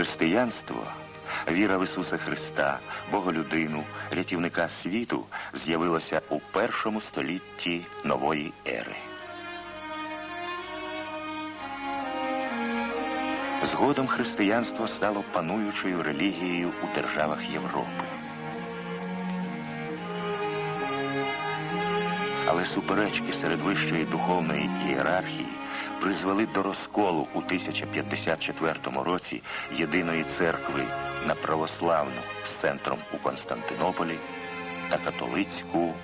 Християнство, віра в Ісуса Христа, Боголюдину, рятівника світу з'явилося у першому столітті нової ери. Згодом християнство стало пануючою релігією у державах Європи. Але суперечки серед вищої духовної ієрархії призвели до розколу у 1054 році єдиної церкви на православну з центром у Константинополі та католицьку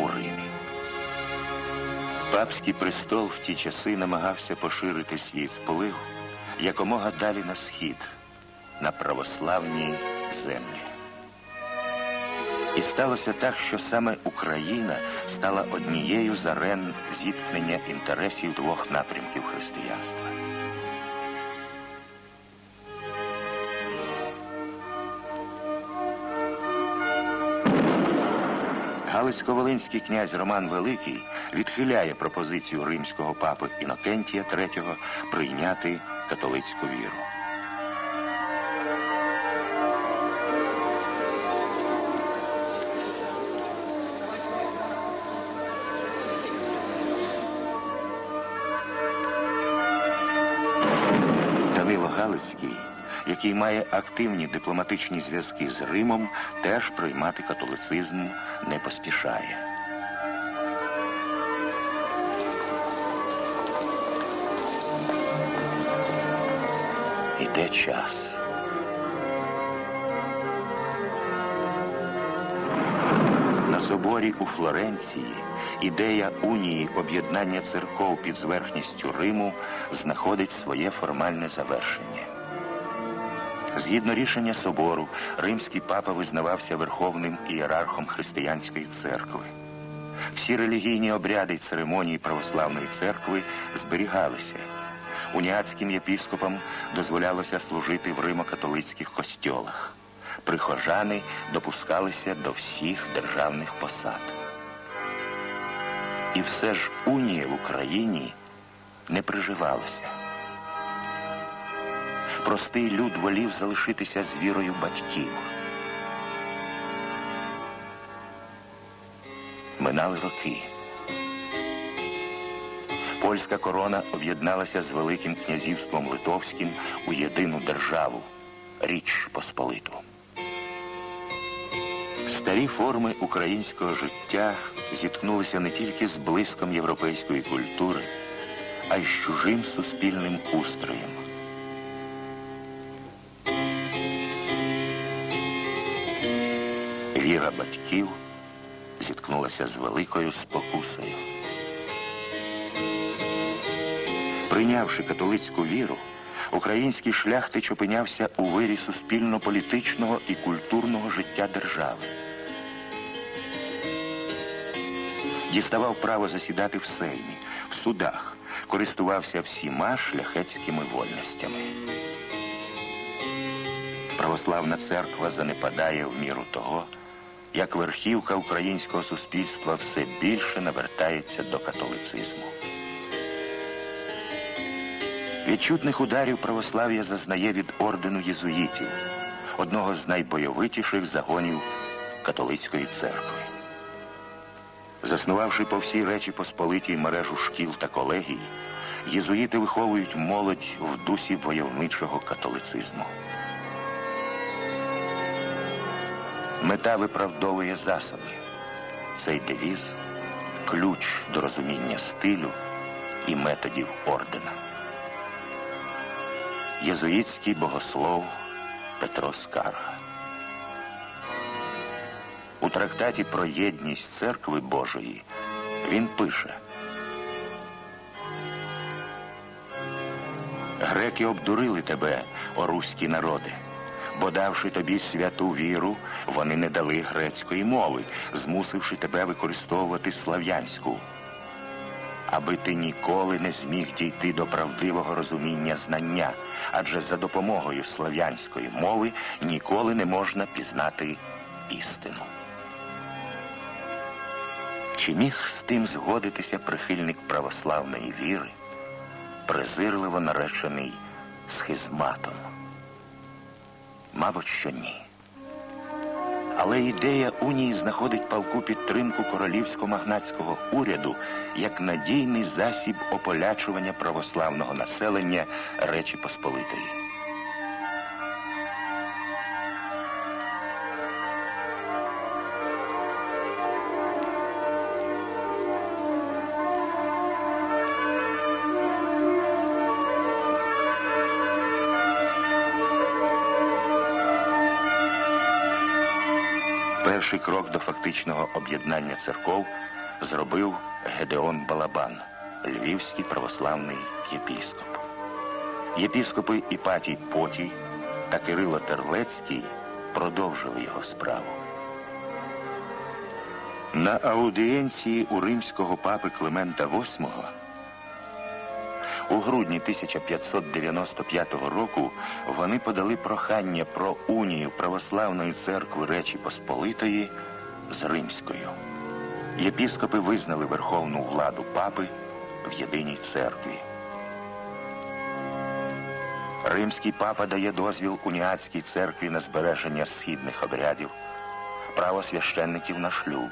у Римі. Папський престол в ті часи намагався поширити свій вплив якомога далі на схід, на православні землі. І сталося так, що саме Україна стала однією з арен зіткнення інтересів двох напрямків християнства. Галицько-Волинський князь Роман Великий відхиляє пропозицію римського папи Інокентія III прийняти католицьку віру. Данило який має активні дипломатичні зв'язки з Римом, теж приймати католицизм не поспішає. Іде час. На соборі у Флоренції ідея унії об'єднання церков під зверхністю Риму знаходить своє формальне завершення. Згідно рішення собору, римський папа визнавався верховним ієрархом християнської церкви. Всі релігійні обряди й церемонії православної церкви зберігалися. Уніатським єпіскопам дозволялося служити в римо-католицьких костьолах. Прихожани допускалися до всіх державних посад. І все ж унія в Україні не приживалася. Простий люд волів залишитися з вірою батьків. Минали роки. Польська корона об'єдналася з Великим князівством Литовським у єдину державу Річ Посполиту. Старі форми українського життя зіткнулися не тільки з блиском європейської культури, а й з чужим суспільним устроєм. Віра батьків зіткнулася з великою спокусою. Прийнявши католицьку віру, український шляхтич опинявся у вирі суспільно-політичного і культурного життя держави. Діставав право засідати в сеймі, в судах, користувався всіма шляхетськими вольностями. Православна церква занепадає в міру того, як верхівка українського суспільства все більше навертається до католицизму. Відчутних ударів православ'я зазнає від ордену єзуїтів, одного з найбойовитіших загонів католицької церкви. Заснувавши по всій Речі Посполитій мережу шкіл та колегій, єзуїти виховують молодь в дусі войовничого католицизму. Мета виправдовує засоби. Цей девіз ключ до розуміння стилю і методів ордена. Єзуїтський богослов Петро Скарга. У трактаті про єдність церкви Божої він пише. Греки обдурили тебе, о руські народи, бо давши тобі святу віру, вони не дали грецької мови, змусивши тебе використовувати слав'янську, аби ти ніколи не зміг дійти до правдивого розуміння знання, адже за допомогою слав'янської мови ніколи не можна пізнати істину. Чи міг з тим згодитися прихильник православної віри, презирливо наречений схизматом? Мабуть, що ні. Але ідея унії знаходить палку підтримку королівсько-магнатського уряду як надійний засіб ополячування православного населення Речі Посполитої. Перший крок до фактичного об'єднання церков зробив Гедеон Балабан, львівський православний єпіскоп. Єпіскопи Іпатій Потій та Кирило Терлецький продовжили його справу. На аудієнції у римського папи Климента VIII у грудні 1595 року вони подали прохання про унію Православної церкви Речі Посполитої з Римською. Єпіскопи визнали верховну владу папи в єдиній церкві. Римський папа дає дозвіл уніатській церкві на збереження східних обрядів, право священників на шлюб.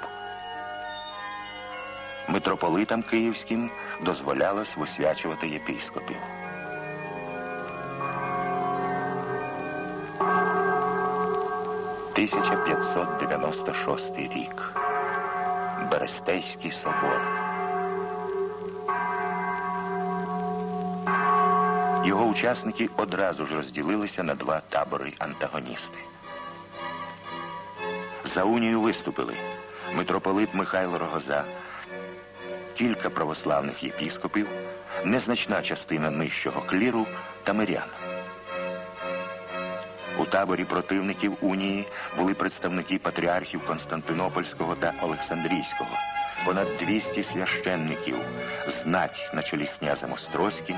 Митрополитам київським дозволялось висвячувати єпіскопів. «1596 рік. Берестейський собор. Його учасники одразу ж розділилися на два табори антагоністи. За унію виступили митрополит Михайло Рогоза, кілька православних єпіскопів, незначна частина нижчого кліру та мирян. У таборі противників унії були представники патріархів Константинопольського та Олександрійського, понад 200 священників, знать на чолі з князем Острозьким,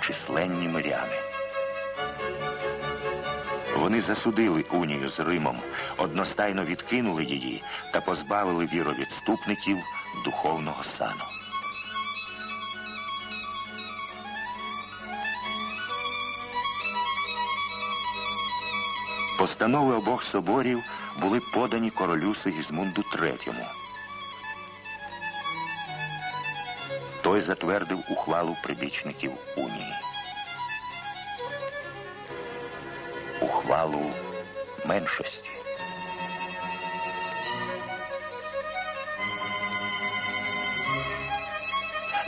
численні миряни. Вони засудили унію з Римом, одностайно відкинули її та позбавили віровідступників духовного сану. Постанови обох соборів були подані королю Сигізмунду III. Той затвердив ухвалу прибічників унії. Ухвалу меншості.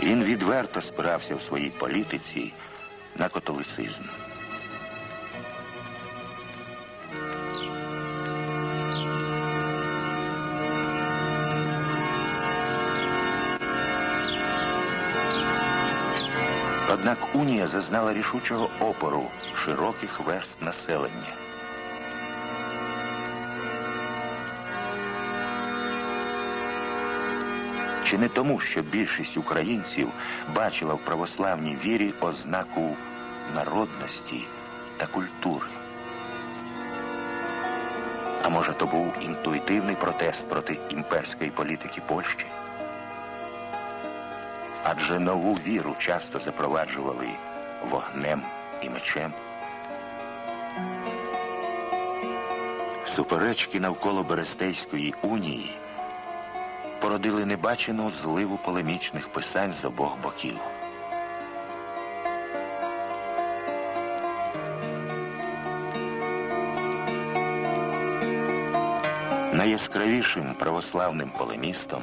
Він відверто спирався в своїй політиці на католицизм. Однак унія зазнала рішучого опору широких верств населення. Чи не тому, що більшість українців бачила в православній вірі ознаку народності та культури? А може, то був інтуїтивний протест проти імперської політики Польщі? Адже нову віру часто запроваджували вогнем і мечем. Суперечки навколо Берестейської унії породили небачену зливу полемічних писань з обох боків. Найяскравішим православним полемістом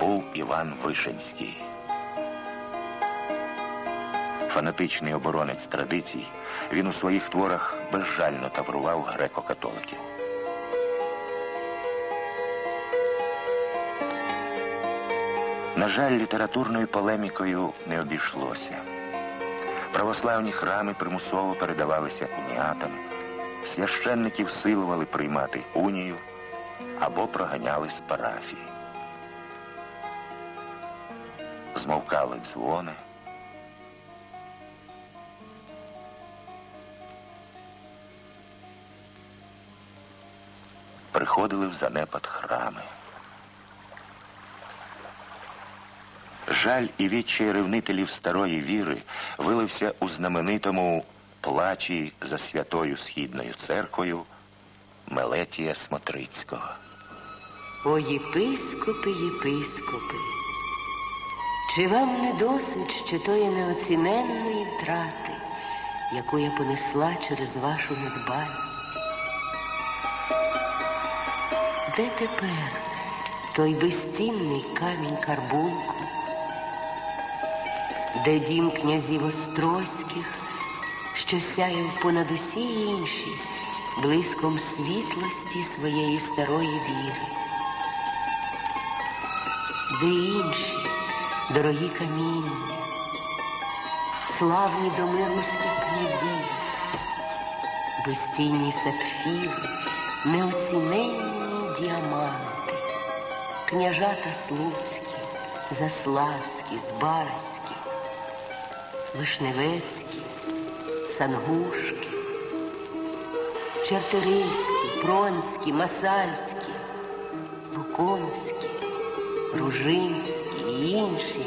був Іван Вишенський. Фанатичний оборонець традицій, він у своїх творах безжально таврував греко-католиків. На жаль, літературною полемікою не обійшлося. Православні храми примусово передавалися уніатам, священників силували приймати унію або проганяли з парафії. Змовкали дзвони. Приходили в занепад храми. Жаль і відчай ревнителів старої віри вилився у знаменитому плачі за святою східною церквою Мелетія Смотрицького. О, єпископи, єпископи, чи вам не досить ще тої неоціненної втрати, яку я понесла через вашу недбалість? Де тепер той безцінний камінь карбунку? Де дім князів Острозьких, що сяяв понад усі інші блиском світлості своєї старої віри? де інші дорогі каміння, славні доми руських князів, безцінні сапфіри, неоціненні діаманти, княжата Слуцькі, Заславські, Збаразькі, Вишневецькі, Сангушки, Чарторийські, Пронські, Масальські, Лукомські, Ружинські і інші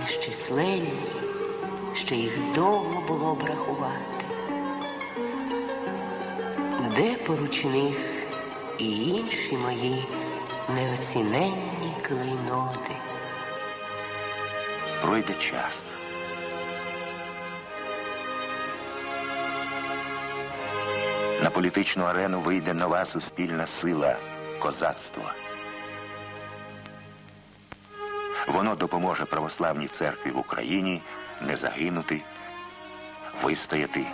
нещисленні, що їх довго було б рахувати. Де поруч них і інші мої неоціненні клейноти? Пройде час. На політичну арену вийде нова суспільна сила козацтво. Воно допоможе православній церкві в Україні не загинути, вистояти,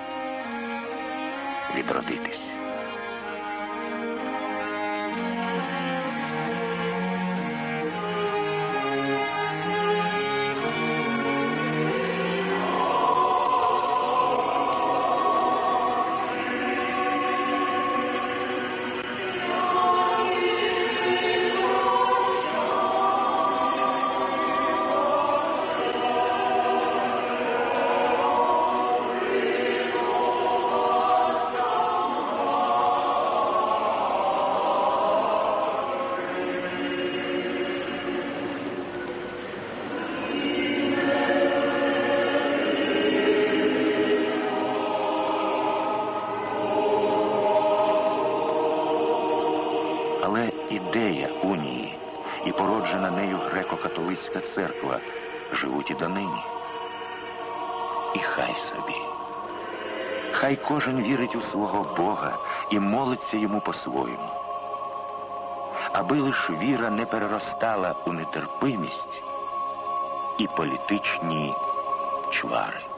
відродитись. Ідея унії і породжена нею греко-католицька церква живуть і донині. І хай собі. Хай кожен вірить у свого Бога і молиться йому по-своєму. Аби лиш віра не переростала у нетерпимість і політичні чвари.